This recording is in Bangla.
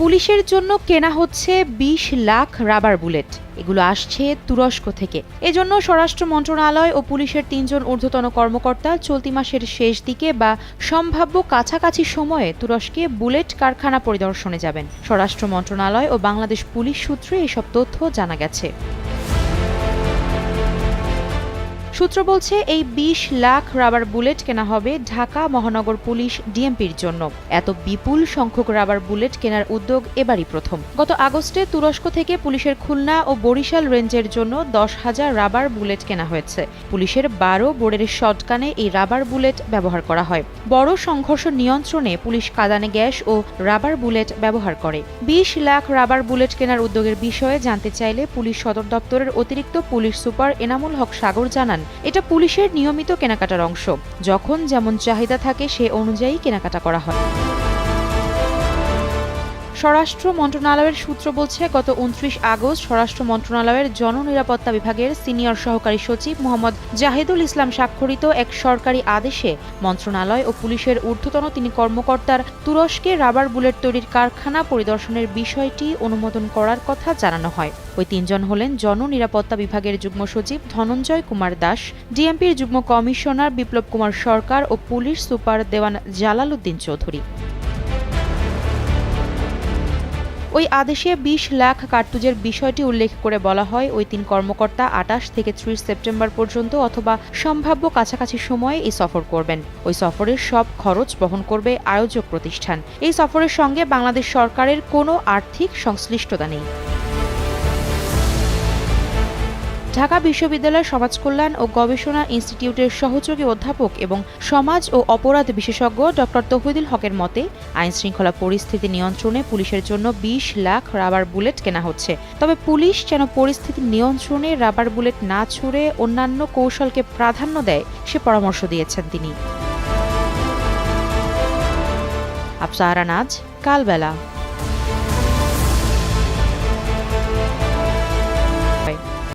পুলিশের জন্য কেনা হচ্ছে বিশ লাখ রাবার বুলেট। এগুলো আসছে তুরস্ক থেকে। এজন্য স্বরাষ্ট্র মন্ত্রণালয় ও পুলিশের তিনজন ঊর্ধ্বতন কর্মকর্তা চলতি মাসের শেষ দিকে বা সম্ভাব্য কাছাকাছি সময়ে তুরস্কে বুলেট কারখানা পরিদর্শনে যাবেন। স্বরাষ্ট্র মন্ত্রণালয় ও বাংলাদেশ পুলিশ সূত্রে এসব তথ্য জানা গেছে। সূত্র বলছে, এই বিশ লাখ রাবার বুলেট কেনা হবে ঢাকা মহানগর পুলিশ ডিএমপির জন্য। এত বিপুল সংখ্যক রাবার বুলেট কেনার উদ্যোগ এবারই প্রথম। গত আগস্টে তুরস্ক থেকে পুলিশের খুলনা ও বরিশাল রেঞ্জের জন্য দশ হাজার রাবার বুলেট কেনা হয়েছে। পুলিশের বারো বোর্ডের শটগানে এই রাবার বুলেট ব্যবহার করা হয়। বড় সংঘর্ষ নিয়ন্ত্রণে পুলিশ কাদানে গ্যাস ও রাবার বুলেট ব্যবহার করে। বিশ লাখ রাবার বুলেট কেনার উদ্যোগের বিষয়ে জানতে চাইলে পুলিশ সদর দপ্তরের অতিরিক্ত পুলিশ সুপার এনামুল হক সাগর জানান এটা পুলিশের নিয়মিত কেনাকাটার অংশ। যখন যেমন চাহিদা থাকে সে অনুযায়ী কেনাকাটা করা হয়। স্বরাষ্ট্র মন্ত্রণালয়ের সূত্র বলছে, গত উনত্রিশ আগস্ট স্বরাষ্ট্র মন্ত্রণালয়ের জননিরাপত্তা বিভাগের সিনিয়র সহকারী সচিব মোহাম্মদ জাহিদুল ইসলাম স্বাক্ষরিত এক সরকারি আদেশে মন্ত্রণালয় ও পুলিশের ঊর্ধ্বতন তিনি কর্মকর্তার তুরস্কে রাবার বুলেট তৈরির কারখানা পরিদর্শনের বিষয়টি অনুমোদন করার কথা জানানো হয়। ওই তিনজন হলেন জননিরাপত্তা বিভাগের যুগ্ম সচিব ধনঞ্জয় কুমার দাস, ডিএমপির যুগ্ম কমিশনার বিপ্লব কুমার সরকার ও পুলিশ সুপার দেওয়ান জালালউদ্দিন চৌধুরী। ওই আদেশে বিশ লাখ কার্তুজের বিষয়টি উল্লেখ করে বলা হয়। ওই তিন কর্মকর্তা আটাশ থেকে ত্রিশ সেপ্টেম্বর পর্যন্ত অথবা সম্ভাব্য কাছাকাছি সময়ে এই সফর করবেন। ওই সফরের সব খরচ বহন করবে আয়োজক প্রতিষ্ঠান। এই সফরের সঙ্গে বাংলাদেশ সরকারের কোনো আর্থিক সংশ্লিষ্টতা নেই। ঢাকা বিশ্ববিদ্যালয়ের সমাজ কল্যাণ ও গবেষণা ইনস্টিটিউটের সহযোগী অধ্যাপক এবং সমাজ ও অপরাধ বিশেষজ্ঞ ডক্টর তহিদুল হকের মতে আইন শৃঙ্খলা পরিস্থিতি নিয়ন্ত্রণে পুলিশের জন্য বিশ লাখ রাবার বুলেট কেনা হচ্ছে। তবে পুলিশ যেন পরিস্থিতি নিয়ন্ত্রণে রাবার বুলেট না ছুড়ে অন্যান্য কৌশলকে প্রাধান্য দেয়, সে পরামর্শ দিয়েছেন তিনি। আফসাহারা নাজ কালবেলা।